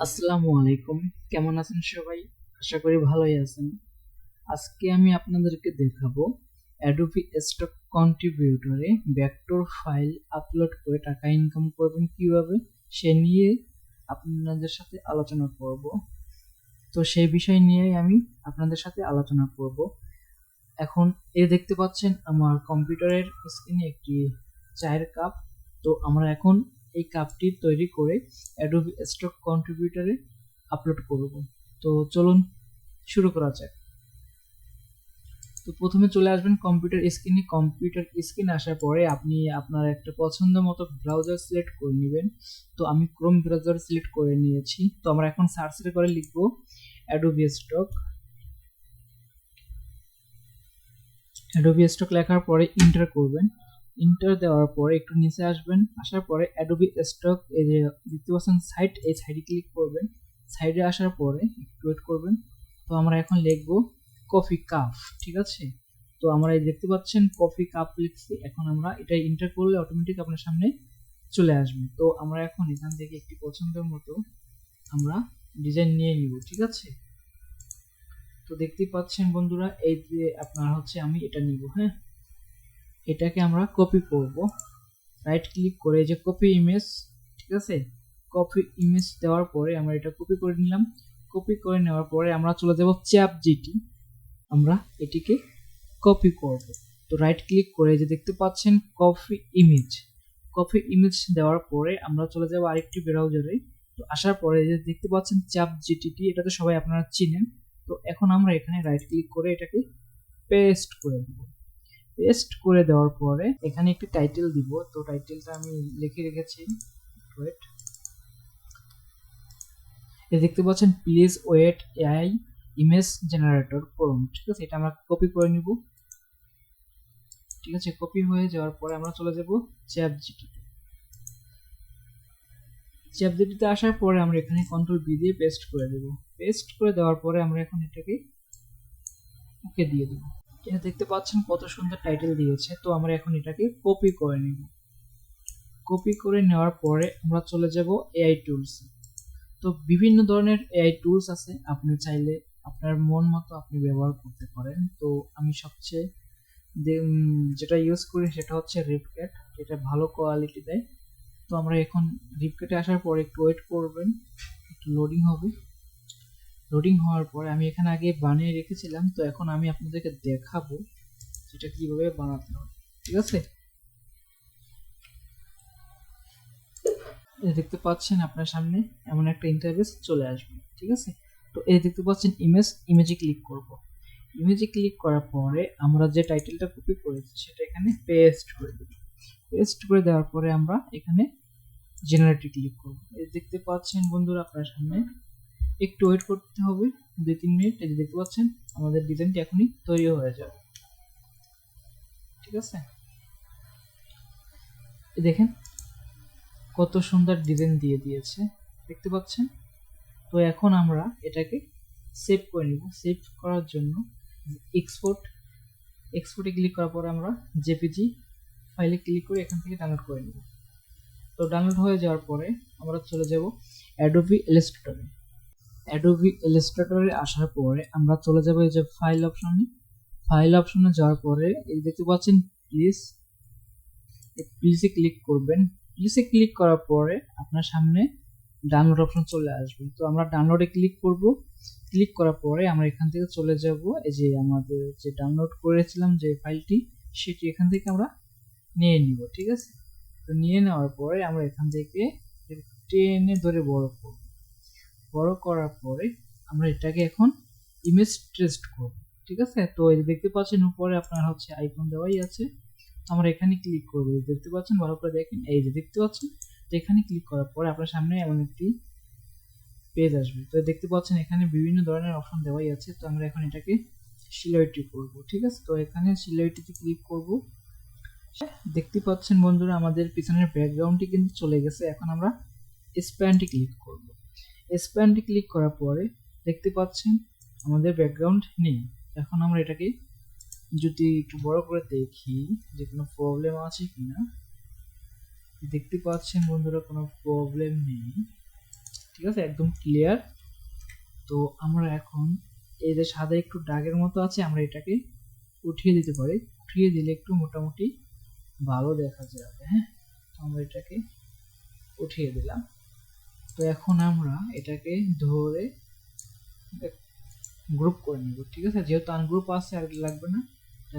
আসসালামু আলাইকুম। কেমন আছেন সবাই? আশা করি ভালোই আছেন। আজকে আমি আপনাদেরকে দেখাবো অ্যাডোবি স্টক কন্ট্রিবিউটরে ব্যাকটোর ফাইল আপলোড করে টাকা ইনকাম করবেন কীভাবে, সে নিয়ে আপনাদের সাথে আলোচনা করব। তো সেই বিষয় নিয়ে আমি আপনাদের সাথে আলোচনা করব। এখন এ দেখতে পাচ্ছেন, আমার কম্পিউটারের স্ক্রিনে একটি চায়ের কাপ তো আমরা এখন এই কাপটি তৈরি করে অ্যাডোবি স্টক কন্ট্রিবিউটারে আপলোড করব। তো চলুন শুরু করা যাক। তো প্রথমে চলে আসবেন কম্পিউটার স্ক্রিনে কম্পিউটার স্ক্রিনে আসার পরে আপনি আপনার একটা পছন্দ মতো ব্রাউজার সিলেক্ট করে নেবেন। তো আমি ক্রোম ব্রাউজার সিলেক্ট করে নিয়েছি। তো আমরা এখন সার্চ করে লিখব অ্যাডোবি স্টক অ্যাডোবি স্টক লেখার পরে ইন্টার করবেন। ইন্টার দেওয়ার পরে একটু নিচে আসবেন, আসার পরে অ্যাডোবি স্টক এই যে দেখতে পাচ্ছেন সাইট এই সাইডে ক্লিক করবেন। সাইডে আসার পরে একটু ওয়েট করবেন। তো আমরা এখন লিখব কফি কাপ ঠিক আছে? তো আমরা এই দেখতে পাচ্ছেন কফি কাপ লিখছি। এখন আমরা এটা ইন্টার করলে অটোমেটিক আপনার সামনে চলে আসবে। তো আমরা এখন এখান থেকে একটি পছন্দের মতো আমরা ডিজাইন নিয়ে নিব, ঠিক আছে? তো দেখতে পাচ্ছেন বন্ধুরা, এই যে আপনার হচ্ছে আমি এটা নিব হ্যাঁ? এটাকে আমরা কপি করব। রাইট ক্লিক করে যে কপি ইমেজ ঠিক আছে? কপি ইমেজ দেওয়ার পরে আমরা এটা কপি করে নিলাম। কপি করে নেওয়ার পরে আমরা চলে যাব চ্যাপ জিটি আমরা এটিকে কপি করব। তো রাইট ক্লিক করে যে দেখতে পাচ্ছেন কপি ইমেজ কপি ইমেজ দেওয়ার পরে আমরা চলে যাব আরেকটি ব্রাউজারে তো আসার পরে যে দেখতে পাচ্ছেন চ্যাপ জিটিটি এটা তো সবাই আপনারা চিনেন। তো এখন আমরা এখানে রাইট ক্লিক করে এটাকে পেস্ট করে দেব। পেস্ট করে দেওয়ার পরে এখানে একটি টাইটেল দিব। তো টাইটেলটা আমি লিখে রেখেছি ওয়েট এই দেখতে পাচ্ছেন please wait AI image generator করুন ঠিক আছে, এটা আমরা কপি করে নিব। ঠিক আছে কপি হয়ে যাওয়ার পরে আমরা চলে যাব চ্যাপ জিটিতে চ্যাপ জিটিতে আসার পরে আমরা এখানে কন্ট্রোল বি দিয়ে পেস্ট করে দেব। পেস্ট করে দেওয়ার পরে আমরা এখন এটাকে ওকে দিয়ে দেব। এটা দেখতে পাচ্ছেন কত সুন্দর টাইটেল দিয়েছে। তো আমরা এখন এটাকে কপি করে নেব। কপি করে নেওয়ার পরে আমরা চলে যাব এআই টুলস তো বিভিন্ন ধরনের এআই টুলস আছে, আপনি চাইলে আপনার মন মতো আপনি ব্যবহার করতে পারেন। তো আমি সবচেয়ে যেটা ইউজ করি সেটা হচ্ছে রিপক্যাট যেটা ভালো কোয়ালিটি দেয়। তো আমরা এখন রিপক্যাটে আসার পর একটু ওয়েট করবেন, একটু লোডিং হবে। লোডিং হওয়ার পরে আমি এখানে আগে বানিয়ে রেখেছিলাম, তো এখন আমি আপনাদেরকে দেখাবো সেটা কীভাবে বানাতে হবে ঠিক আছে? দেখতে পাচ্ছেন আপনার সামনে এমন একটা ইন্টারভেস চলে আসবে, ঠিক আছে? তো এই দেখতে পাচ্ছেন ইমেজ ইমেজে ক্লিক করব। ইমেজে ক্লিক করার পরে আমরা যে টাইটেলটা কপি করেছি সেটা এখানে পেস্ট করে দেব। পেস্ট করে দেওয়ার পরে আমরা এখানে জেনারেটে ক্লিক করব। এই দেখতে পাচ্ছেন বন্ধুরা আপনার সামনে একটু ওয়েট করতে হবে দুই তিন মিনিট এই যে দেখতে পাচ্ছেন, আমাদের ডিজাইনটি এখনই তৈরি হয়ে যাবে। ঠিক আছে? দেখেন, কত সুন্দর ডিজাইন দিয়ে দিয়েছে, দেখতে পাচ্ছেন? তো এখন আমরা এটাকে সেভ করে নিব। সেভ করার জন্য এক্সপোর্ট এক্সপোর্টে ক্লিক করার পর আমরা জেপিজি ফাইলে ক্লিক করে এখান থেকে ডাউনলোড করে নিব। তো ডাউনলোড হয়ে যাওয়ার পরে আমরা চলে যাব অ্যাডোবি ইলাস্ট্রেটরে অ্যাডোবি ইলাস্ট্রেটরে আসার পরে আমরা চলে যাব এই যে ফাইল অপশনে ফাইল অপশনে যাওয়ার পরে এই দেখতে পাচ্ছেন প্লিজ প্লিজে ক্লিক করবেন। প্লিজে ক্লিক করার পরে আপনার সামনে ডাউনলোড অপশন চলে আসবে। তো আমরা ডাউনলোডে ক্লিক করব। ক্লিক করার পরে আমরা এখান থেকে চলে যাব। এই যে আমাদের যে ডাউনলোড করেছিলাম যে ফাইলটি সেটি এখান থেকে আমরা নিয়ে নিব, ঠিক আছে? তো নিয়ে নেওয়ার পরে আমরা এখান থেকে টেনে ধরে বড় করব। বড় করার পরে আমরা এটাকে এখন ইমেজ টেস্ট করব, ঠিক আছে? তো এই দেখতে পাচ্ছেন উপরে আপনার হচ্ছে আইকন দেওয়াই আছে। আমরা এখানে ক্লিক করব দেখতে পাচ্ছেন, ভালো করে দেখেন, এই যে দেখতে পাচ্ছেন, তো এখানে ক্লিক করার পরে আপনার সামনে এমন একটি পেজ আসবে। তো দেখতে পাচ্ছেন, এখানে বিভিন্ন ধরনের অপশন দেওয়াই আছে, তো আমরা এখন এটাকে সিলাইটি করব, ঠিক আছে? তো এখানে সিলাইটিতে ক্লিক করব। দেখতে পাচ্ছেন বন্ধুরা, আমাদের পিছনের ব্যাকগ্রাউন্ডটি কিন্তু চলে গেছে, এখন আমরা স্প্যানটি ক্লিক করব। স্প্যানটি ক্লিক করার পরে দেখতে পাচ্ছেন আমাদের ব্যাকগ্রাউন্ড নেই। এখন আমরা এটাকে যদি একটু বড় করে দেখি যে কোনো প্রবলেম আছে কিনা। দেখতে পাচ্ছেন বন্ধুরা কোনো প্রবলেম নেই। ঠিক আছে? একদম ক্লিয়ার তো আমরা এখন এই যে সাদা একটু দাগের মতো আছে, আমরা এটাকে উঠিয়ে দিতে পারি। উঠিয়ে দিলে একটু মোটামুটি ভালো দেখা যাবে হ্যাঁ? আমরা এটাকে উঠিয়ে দিলাম। তো এখন আমরা এটাকে ধরে গ্রুপ করে নেব, ঠিক আছে? যেহেতু আনগ্রুপ আছে, আর লাগবে না,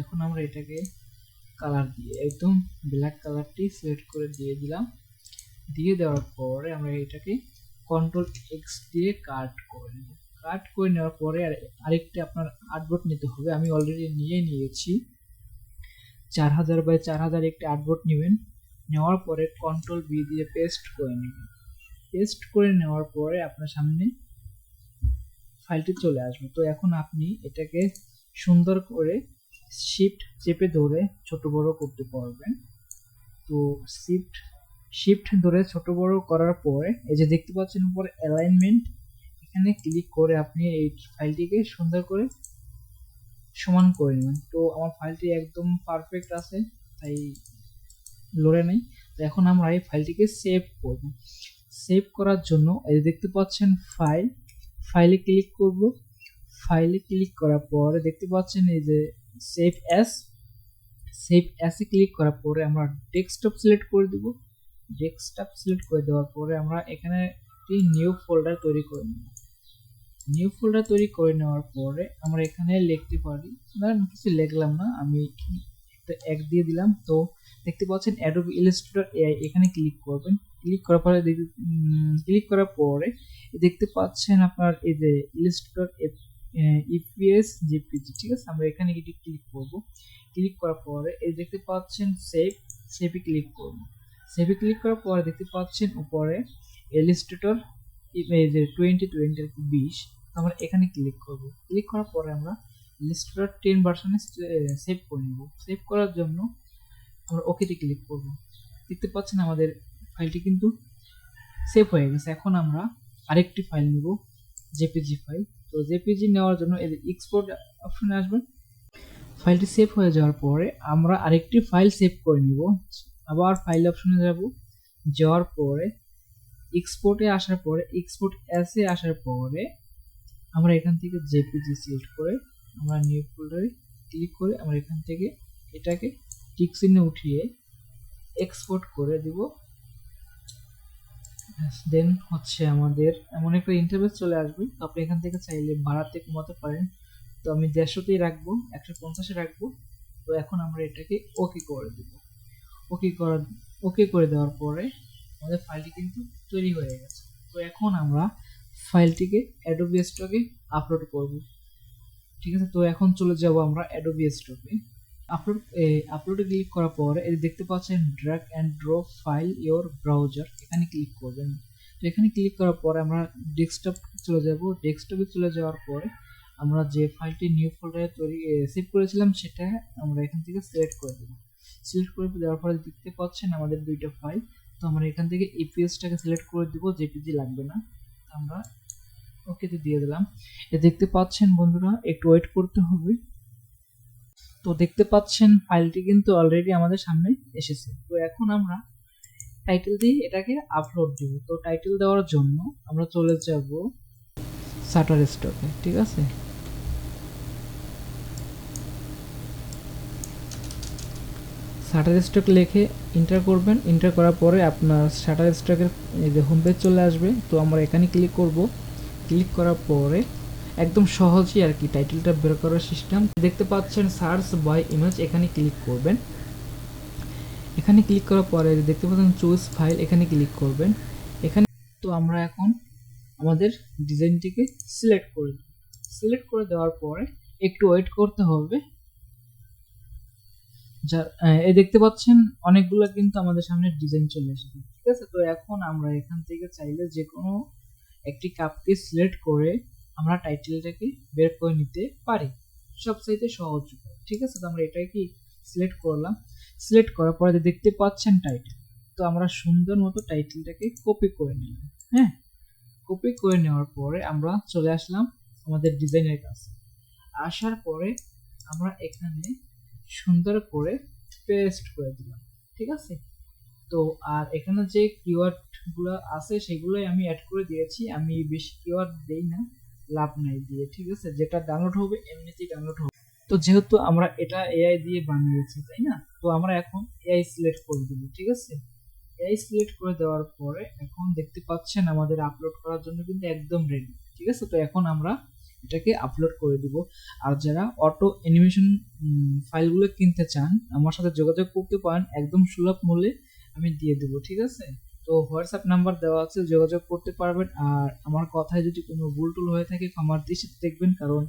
এখন আমরা এটাকে কালার দিয়ে, একদম ব্ল্যাক কালারটি সিলেক্ট করে দিয়ে দিলাম। দিয়ে দেওয়ার পরে আমরা এটাকে কন্ট্রোল এক্স দিয়ে কাট করে নেব। কাট করে নেওয়ার পরে আর আরেকটি আপনার আর্টবোর্ড নিতে হবে। আমি অলরেডি নিয়ে নিয়েছি। চার হাজার বাই চার হাজার একটি আর্টবোর্ড নেবেন। নেওয়ার পরে কন্ট্রোল বি দিয়ে পেস্ট করে নেবেন। পেস্ট করে নেওয়ার পরে আপনার সামনে ফাইলটি চলে আসবে। তো এখন আপনি এটাকে সুন্দর করে শিফট চেপে ধরে ছোট বড় করতে পারবেন। তো শিফট শিফট ধরে ছোট বড় করার পরে এই যে দেখতে পাচ্ছেন উপরে অ্যালাইনমেন্ট এখানে ক্লিক করে আপনি এই ফাইলটিকে সুন্দর করে সমান করে নেবেন। তো আমার ফাইলটি একদম পারফেক্ট আছে, তাই লড়ে নেই। তো এখন আমরা এই ফাইলটিকে সেভ করব। সেভ করার জন্য এই দেখতে পাচ্ছেন ফাইল ফাইলে ক্লিক করব। ফাইলে ক্লিক করার পরে দেখতে পাচ্ছেন এই যে সেভ অ্যাস সেভ অ্যাসে ক্লিক করার পরে আমরা ডেস্কটপ সিলেক্ট করে দেব। ডেস্কটপ সিলেক্ট করে দেওয়ার পরে আমরা এখানে একটি নিউ ফোল্ডার তৈরি করে নেব। নিউ ফোল্ডার তৈরি করে নেওয়ার পরে আমরা এখানে লিখতে পারি। ধরেন কিছু লিখলাম না, আমি একটা এক দিয়ে দিলাম। তো দেখতে পাচ্ছেন অ্যাডোবি ইলাস্ট্রেটর এআই এখানে ক্লিক করবেন। ক্লিক করার পরে ক্লিক করার পরে দেখতে পাচ্ছেন আপনার এই যে ইলাস্ট্রেটর ইপিএস জেপিজি ঠিক আছে? আমরা এখানে এটি ক্লিক করব। ক্লিক করার পরে এই দেখতে পাচ্ছেন সেভ সেভে ক্লিক করব। সেভে ক্লিক করার পরে দেখতে পাচ্ছেন উপরে ইলাস্ট্রেটর যে টোয়েন্টি টোয়েন্টি বিশ, আমরা এখানে ক্লিক করব। ক্লিক করার পরে আমরা ইলাস্ট্রেটর টেন ভার্সনে সেভ করে নেব। সেভ করার জন্য আমরা ওকেতে ক্লিক করব। দেখতে পাচ্ছেন আমাদের ফাইলটি কিন্তু সেভ হয়ে গেছে। এখন আমরা আরেকটি ফাইল নিব জেপিজি ফাইল তো জেপিজি নেওয়ার জন্য এই এক্সপোর্ট অপশনে আসবেন। ফাইলটি সেভ হয়ে যাওয়ার পরে আমরা আরেকটি ফাইল সেভ করে নিব। আবার ফাইল অপশনে যাব। যাওয়ার পরে এক্সপোর্টে আসার পরে এক্সপোর্ট অ্যাসে আসার পরে আমরা এখান থেকে জেপিজি সিলেক্ট করে আমরা নিউ ফোল্ডারে ক্লিক করে আমরা এখান থেকে এটাকে টিক উঠিয়ে এক্সপোর্ট করে দিব। দেন হচ্ছে আমাদের এমন একটা ইন্টারভেস চলে আসবে। আপনি এখান থেকে চাইলে বাড়াতে কমাতে পারেন। তো আমি দেড়শোতেই রাখব, একশো পঞ্চাশে রাখব। তো এখন আমরা এটাকে ওকে করে দেব। ওকে করার ওকে করে দেওয়ার পরে আমাদের ফাইলটি কিন্তু তৈরি হয়ে গেছে। তো এখন আমরা ফাইলটিকে অ্যাডোবি স্টকে আপলোড করব। ঠিক আছে? তো এখন চলে যাব আমরা অ্যাডোবি স্টকে আপলোড আপলোডে ক্লিক করার পরে এই দেখতে পাচ্ছেন drag and drop file your browser এখানে ক্লিক করবেন। তো এখানে ক্লিক করার পরে আমরা ডেস্কটপ চলে যাব। ডেস্কটপে চলে যাওয়ার পরে আমরা যে ফাইলটি নিউ ফোল্ডারে তৈরি সেভ করেছিলাম, সেটা আমরা এখান থেকে সিলেক্ট করে দেব। সিলেক্ট করে দেওয়ার পরে দেখতে পাচ্ছেন আমাদের দুইটা ফাইল তো আমরা এখান থেকে ইপিএসটাকে সিলেক্ট করে দিব জেপিজি লাগবে না। আমরা ওকেতে দিয়ে দিলাম। এ, দেখতে পাচ্ছেন বন্ধুরা, একটু ওয়েট করতে হবে। তো দেখতে পাচ্ছেন ফাইলটি কিন্তু অলরেডি আমাদের সামনে এসেছে। তো এখন আমরা টাইটেল দিয়ে এটাকে আপলোড দিব। তো টাইটেল দেওয়ার জন্য আমরা চলে যাব শাটার স্টকে ঠিক আছে? শাটার স্টক লিখে এন্টার করবেন। এন্টার করার পরে আপনার শাটার স্টকের যে হোম পেজ চলে আসবে। তো আমরা এখানে ক্লিক করব। ক্লিক করার পরে একদম সহজই আর কি টাইটেলটা বের করার সিস্টেম দেখতে পাচ্ছেন সার্চ বাই ইমেজ এখানে ক্লিক করবেন। এখানে ক্লিক করার পরে দেখতে পাচ্ছেন চুজ ফাইল এখানে ক্লিক করবেন। এখানে তো আমরা এখন আমাদের ডিজাইনটিকে সিলেক্ট করে সিলেক্ট করে দেওয়ার পরে একটু ওয়েট করতে হবে। যা এই দেখতে পাচ্ছেন অনেকগুলো কিন্তু আমাদের সামনে ডিজাইন চলে এসেছে। ঠিক আছে? তো এখন আমরা এখান থেকে চাইলে যে কোনো একটি কাপকে সিলেক্ট করে আমরা টাইটেলটাকে বের করে নিতে পারি। সবচাইতে সহজ ঠিক আছে? তো আমরা এটাকে সিলেক্ট করলাম। সিলেক্ট করার পরে দেখতে পাচ্ছেন টাইটেল তো আমরা সুন্দর মতো টাইটেলটাকে কপি করে নিলাম। হ্যাঁ? কপি করে নেওয়ার পরে আমরা চলে আসলাম আমাদের ডিজাইনের কাছে। আসার পরে আমরা এখানে সুন্দর করে পেস্ট করে দিলাম। ঠিক আছে? তো আর এখানে যে কিওয়ার্ডগুলো আছে, সেগুলোই আমি অ্যাড করে দিয়েছি। আমি বেশি কিওয়ার্ড দেই না। লাভ নাই দিয়ে, ঠিক আছে? যেটা ডাউনলোড হবে, এমনিতেই ডাউনলোড হবে। তো যেহেতু আমরা এটা এআই দিয়ে বানিয়েছি, তাই না? তো আমরা এখন এআই সিলেক্ট করে দিব, ঠিক আছে? এআই সিলেক্ট করে দেওয়ার পরে এখন দেখতে পাচ্ছেন আমাদের আপলোড করার জন্য কিন্তু একদম রেডি ঠিক আছে? তো এখন আমরা এটাকে আপলোড করে দিব। আর যারা অটো অ্যানিমেশন ফাইলগুলো কিনতে চান, আমার সাথে যোগাযোগ করতে পারেন, একদম সুলভ মূল্যে আমি দিয়ে দেবো, ঠিক আছে? তো হোয়াটসঅ্যাপ নাম্বার দেওয়া আছে, যোগাযোগ করতে পারবেন। আর আমার কথায় যদি কোনো ভুল টুল হয়ে থাকে, ক্ষমার দৃষ্টিতে দেখবেন, কারণ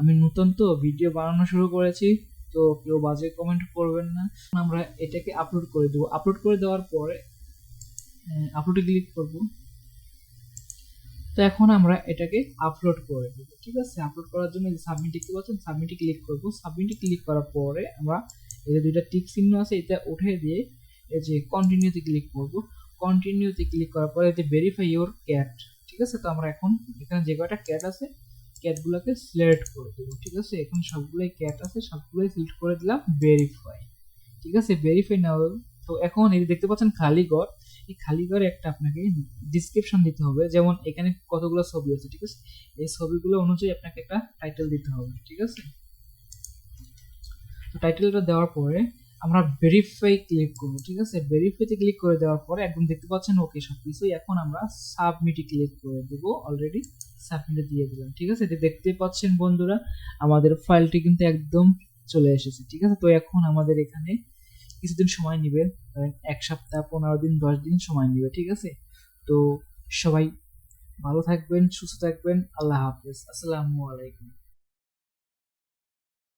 আমি নতুন তো ভিডিও বানানো শুরু করেছি, তো কেউ বাজে কমেন্ট করবেন না। আমরা এটাকে আপলোড করে দেবো। আপলোড করে দেওয়ার পরে আপলোডে ক্লিক করব। তো এখন আমরা এটাকে আপলোড করে দেব। ঠিক আছে? আপলোড করার জন্য সাবমিট দেখতে পাচ্ছেন সাবমিটে ক্লিক করব। সাবমিটে ক্লিক করার পরে আমরা এই যে দুইটা টিক চিহ্ন আছে, এটা উঠে দিয়ে এই যে কন্টিনিউতে ক্লিক করব। কন্টিনিউতে ক্লিক করার পরে যে ভেরিফাই ইওর ক্যাট ঠিক আছে? তো আমরা এখন এখানে যে কয়টা ক্যাট আছে ক্যাটগুলোকে সিলেক্ট করে দেবো, ঠিক আছে? এখন সবগুলোই ক্যাট আছে, সবগুলোই সিলেক্ট করে দিলাম ভেরিফাই ঠিক আছে? ভেরিফাই নাও তো এখন এই দেখতে পাচ্ছেন খালি ঘর, এই খালি ঘরে একটা আপনাকে ডিসক্রিপশন দিতে হবে, যেমন এখানে কতগুলো ছবি আছে, ঠিক আছে? এই ছবিগুলো অনুযায়ী আপনাকে একটা টাইটেল দিতে হবে, ঠিক আছে? তো টাইটেলটা দেওয়ার পরে আমরা ভেরিফাই ক্লিক করব, ঠিক আছে? ভেরিফাইতে ক্লিক করে দেওয়ার পরে একদম দেখতে পাচ্ছেন ওকে সব কিছুই এখন আমরা সাবমিটে ক্লিক করে দেবো অলরেডি সাবমিটে দিয়ে দিলাম, ঠিক আছে? দেখতে পাচ্ছেন বন্ধুরা, আমাদের ফাইলটি কিন্তু একদম চলে এসেছে, ঠিক আছে? তো এখন আমাদের এখানে কিছুদিন সময় নেবে এক সপ্তাহ, পনেরো দিন, দশ দিন সময় নেবে, ঠিক আছে? তো সবাই ভালো থাকবেন, সুস্থ থাকবেন, আল্লাহ হাফেজ, আসসালামু আলাইকুম।